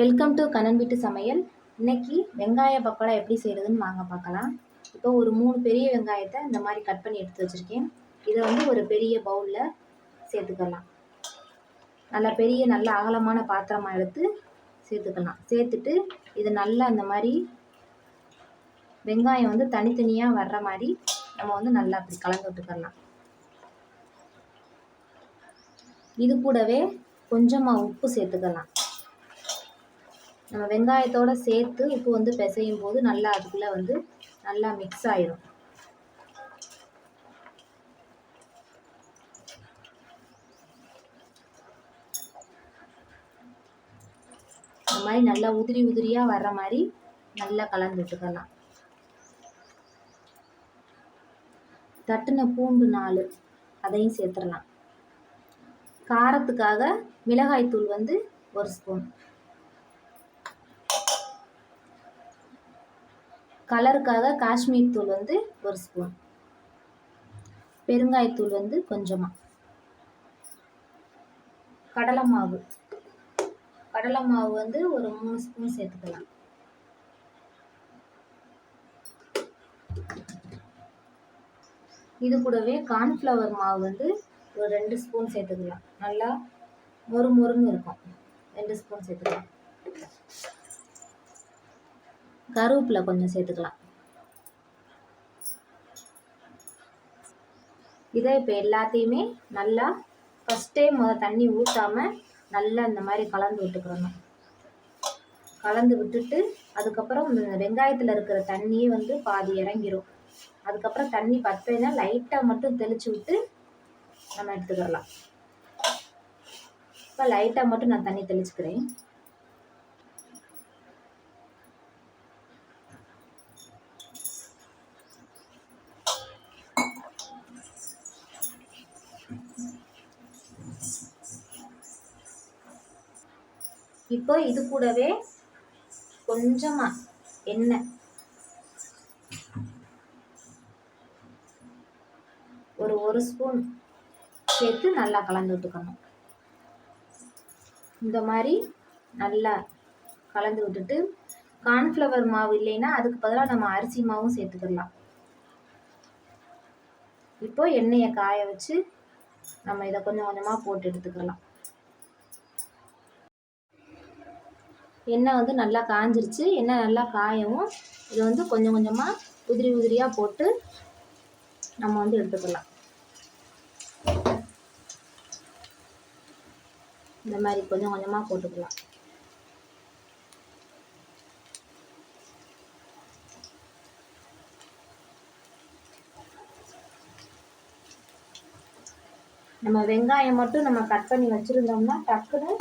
Welcome to Kannan வீட்டு சமையல் இன்னைக்கு வெங்காய பக்கோடா எப்படி செய்கிறதுன்னு வாங்க பார்க்கலாம். இப்போ ஒரு மூணு பெரிய வெங்காயத்தை இந்த மாதிரி கட் பண்ணி எடுத்து வச்சுருக்கேன். இதை வந்து ஒரு பெரிய பவுலில் சேர்த்துக்கலாம். நல்லா பெரிய நல்ல அகலமான பாத்திரமாக எடுத்து சேர்த்துக்கலாம். சேர்த்துட்டு இது நல்லா இந்த மாதிரி வெங்காயம் வந்து தனித்தனியாக வர்ற மாதிரி நம்ம வந்து நல்லா அப்படி கலந்து விட்டுக்கலாம். இது கூடவே கொஞ்சமாக உப்பு சேர்த்துக்கலாம். நம்ம வெங்காயத்தோடு சேர்த்து உப்பு வந்து பிசையும் போது நல்லா அதுக்குள்ளே வந்து நல்லா மிக்ஸ் ஆயிரும். இந்த மாதிரி நல்லா உதிரி உதிரியாக வர்ற மாதிரி நல்லா கலந்து விட்டுக்கலாம். தட்டின பூண்டு நாலு அதையும் சேர்த்துடலாம். காரத்துக்காக மிளகாய்த்தூள் வந்து ஒரு ஸ்பூன் கலருக்காக காஷ்மீர் தூள் வந்து ஒரு ஸ்பூன் பெருங்காயத்தூள் வந்து கொஞ்சமாக கடலை மாவு. கடலை மாவு வந்து ஒரு மூணு ஸ்பூன் சேர்த்துக்கலாம். இது கூடவே கார்ன்ஃப்ளவர் மாவு வந்து ஒரு ரெண்டு ஸ்பூன் சேர்த்துக்கலாம். நல்லா மொறு மொறுன்னு இருக்கும். ரெண்டு ஸ்பூன் சேர்த்துக்கலாம். கருவேப்பிலை கொஞ்சம் சேர்த்துக்கலாம். இதை இப்போ எல்லாத்தையுமே நல்லா ஃபஸ்ட்டே முத தண்ணி ஊற்றாமல் நல்லா இந்த மாதிரி கலந்து விட்டுக்கிறணும் கலந்து விட்டுட்டு அதுக்கப்புறம் இந்த வெங்காயத்தில் இருக்கிற தண்ணியே வந்து பாதி இறங்கிடும் அதுக்கப்புறம் தண்ணி பத்தலைன்னா லைட்டாக மட்டும் தெளித்து விட்டு நம்ம எடுத்துக்கிடலாம் இப்போ லைட்டாக மட்டும் நான் தண்ணி தெளிச்சுக்கிறேன். இப்போ இது கூடவே கொஞ்சமாக எண்ணெய். ஒரு ஒரு ஸ்பூன் சேர்த்து நல்லா கலந்து விட்டுக்கணும். இந்த மாதிரி நல்லா கலந்து விட்டுட்டு கார்ன்ஃப்ளவர் மாவு இல்லைன்னா அதுக்கு பதிலாக நம்ம அரிசி மாவும் சேர்த்துக்கிடலாம் இப்போ எண்ணெயை காய வச்சு நம்ம இதை கொஞ்சம் கொஞ்சமாக போட்டு எடுத்துக்கலாம். எண்ணெய் வந்து நல்லா காஞ்சிருச்சு. எண்ணெய் நல்லா காயவும் இது வந்து கொஞ்சம் கொஞ்சமாக உதிரி உதிரியாக போட்டு நம்ம வந்து எடுத்துக்கலாம். இந்த மாதிரி கொஞ்சம் கொஞ்சமாக போட்டுக்கலாம். நம்ம வெங்காயம் மட்டும் நம்ம கட் பண்ணி வச்சுருந்தோம்னா டக்குன்னு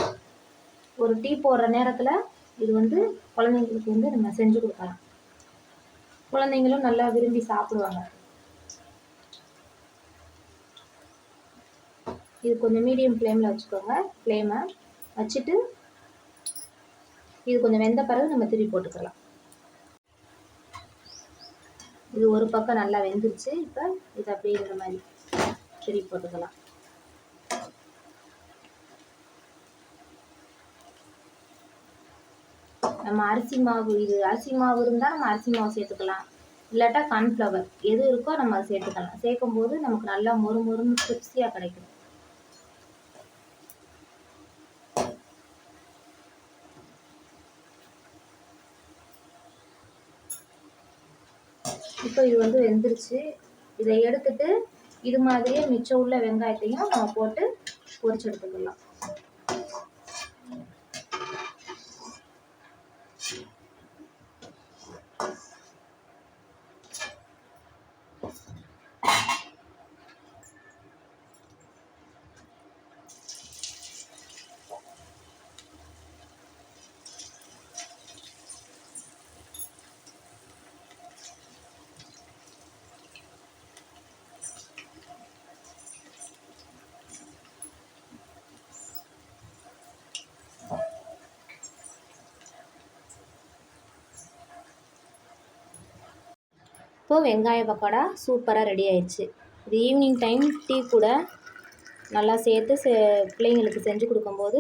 ஒரு டீ போடுற நேரத்தில் இது வந்து குழந்தைங்களுக்கு வந்து நம்ம செஞ்சு கொடுக்கலாம். குழந்தைங்களும் நல்லா விரும்பி சாப்பிடுவாங்க. இது கொஞ்சம் மீடியம் ஃப்ளேமில் வச்சுக்கோங்க. ஃப்ளேமை வச்சுட்டு இது கொஞ்சம் வெந்த பிறகு நம்ம திருப்பி போட்டுக்கலாம். இது ஒரு பக்கம் நல்லா வெந்துருச்சு. இப்போ இது அப்படிங்கிற மாதிரி திருப்பி போட்டுக்கலாம். நம்ம அரிசி மாவு இது அரிசி மாவு இருந்தால் நம்ம அரிசி மாவு சேர்த்துக்கலாம். இல்லாட்டா கார்ன்ஃப்ளவர் எது இருக்கோ நம்ம அதை சேர்த்துக்கலாம். சேர்க்கும் போது நமக்கு நல்லா மொறு மொறுன்னு கிரிப்ஸியாக கிடைக்கும். இப்போ இது வந்து வெந்துருச்சு. இதை எடுத்துட்டு இது மாதிரியே மிச்சம் உள்ள வெங்காயத்தையும் நம்ம போட்டு பொரிச்சு எடுத்துக்கலாம். இப்போது வெங்காய பக்கோடா சூப்பராக ரெடி ஆயிடுச்சு இது ஈவினிங் டைம் டீ கூட நல்லா சேர்த்து செ பிள்ளைங்களுக்கு செஞ்சு கொடுக்கும்போது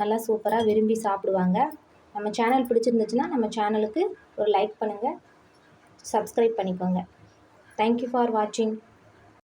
நல்லா சூப்பராக விரும்பி சாப்பிடுவாங்க. நம்ம சேனல் பிடிச்சிருந்துச்சுன்னா நம்ம சேனலுக்கு ஒரு லைக் பண்ணுங்கள் சப்ஸ்கிரைப் பண்ணிக்கோங்க. தேங்க்யூ ஃபார் வாட்சிங்